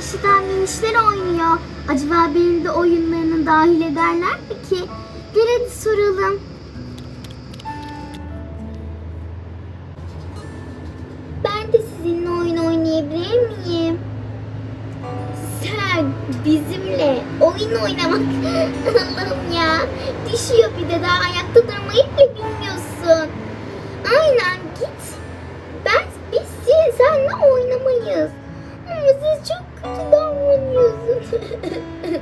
karşıdan minişler oynuyor. Acaba beni de oyunlarına dahil ederler mi ki? Gel hadi soralım. Miyim? Sen bizimle oyun oynamak Allah'ım ya. Düşüyor bir de daha ayakta durmayı bile bilmiyorsun. Aynen git. Ben biz seninle oynamayız. Ama siz çok kötü davranıyorsun.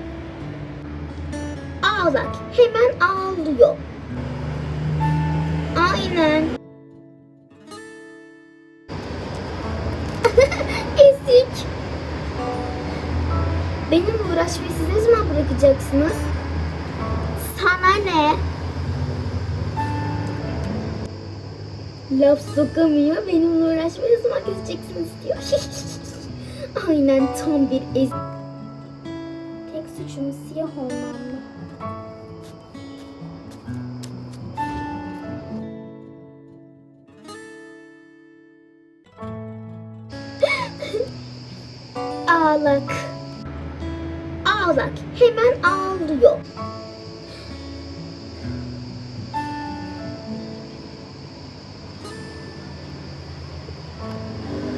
Ağlak hemen ağlıyor. Aynen. Benimle uğraşmayı siz ne zaman bırakacaksınız? Sana ne? Laf sokamıyor. Benimle uğraşmayı ne zaman keseceksiniz diyor. Aynen tam bir ez... Tek suçum siyah olmam mı? Ağlak. Ağlak. Hemen ağlıyor.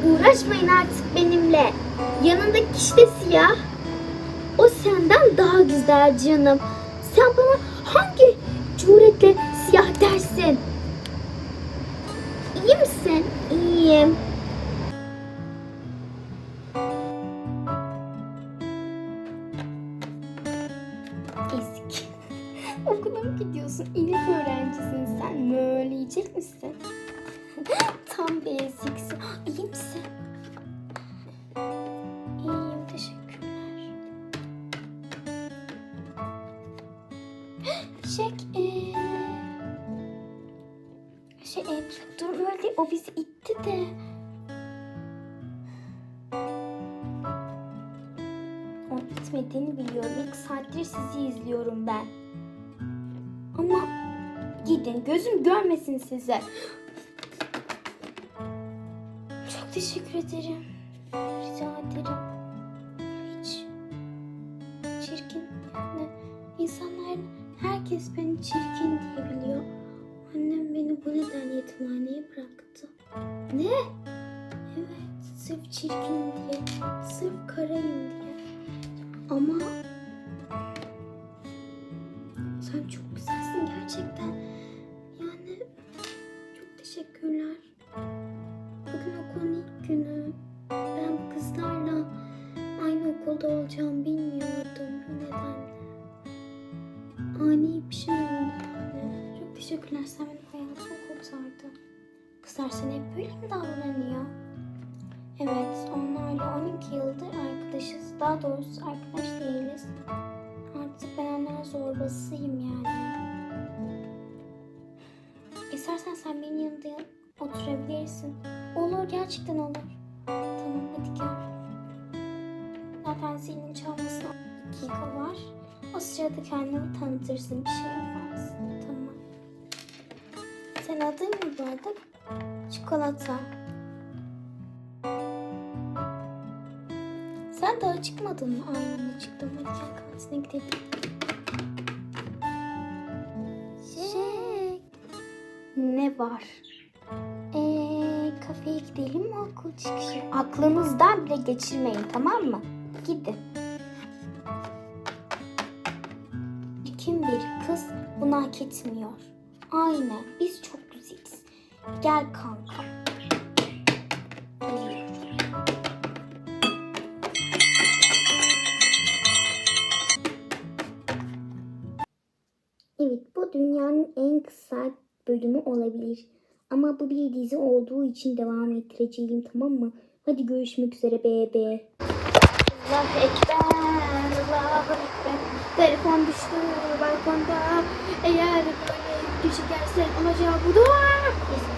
Uğraşmayın artık benimle. Yanındaki kişi de siyah. O senden daha güzel canım. Sen bana hangi cüretle siyah dersin? İyi misin? İyiyim. Mı gidiyorsun? İnek öğrencisin sen. Böyle yiyecek misin? Tam bir eziksin. İyi misin? İyiyim teşekkürler. Şey, eee... Şey, e, dur öyle değil, o bizi itti de. O itmediğini biliyorum. İlk saattir sizi izliyorum ben. Ama gidin, gözüm görmesin size. Çok teşekkür ederim. Rica ederim. Hiç çirkin yani insanlar herkes beni çirkin diyebiliyor. Annem beni bu nedenle yetimhaneye bıraktı. Ne? Evet, sırf çirkinim diye, sırf karayım diye. Ama sen çok gerçekten. Yani çok teşekkürler. Bugün okulun ilk günü. Ben bu kızlarla aynı okulda olacağımı bilmiyordum bu nedenle. Ani bir şey oldu yani. Çok teşekkürler sen benim hayatımı kurtardın. Kızlar sana hep böyle mi davranıyor? Evet, onlarla 12 yıldır arkadaşız. Daha doğrusu arkadaş değiliz. Artık ben onların zorbasıyım yani. İstersen sen benim yanımda oturabilirsin. Olur, gerçekten olur. Tamam, hadi gel. Zaten zilin çalmasına dakika var. O sırada kendini tanıtırsın, bir şey yaparsın. Tamam. Senin adın ne bu arada? Çikolata. Sen daha çıkmadın mı? Aynen çıktım. Hadi gel kantine gidelim. Var? Eee kafeye gidelim mi okul çıkışı? Aklınızdan bile geçirmeyin tamam mı? Gidin. Kim bir kız bunu hak etmiyor. Aynen biz çok güzeliz. Gel kanka. Evet bu dünyanın en kısa bölümü olabilir. Ama bu bir dizi olduğu için devam ettireceğim tamam mı? Hadi görüşmek üzere bebe. Allah ekber, Allah ekber. Telefon düştü balkonda. Eğer böyle düşersen olacağı bu da.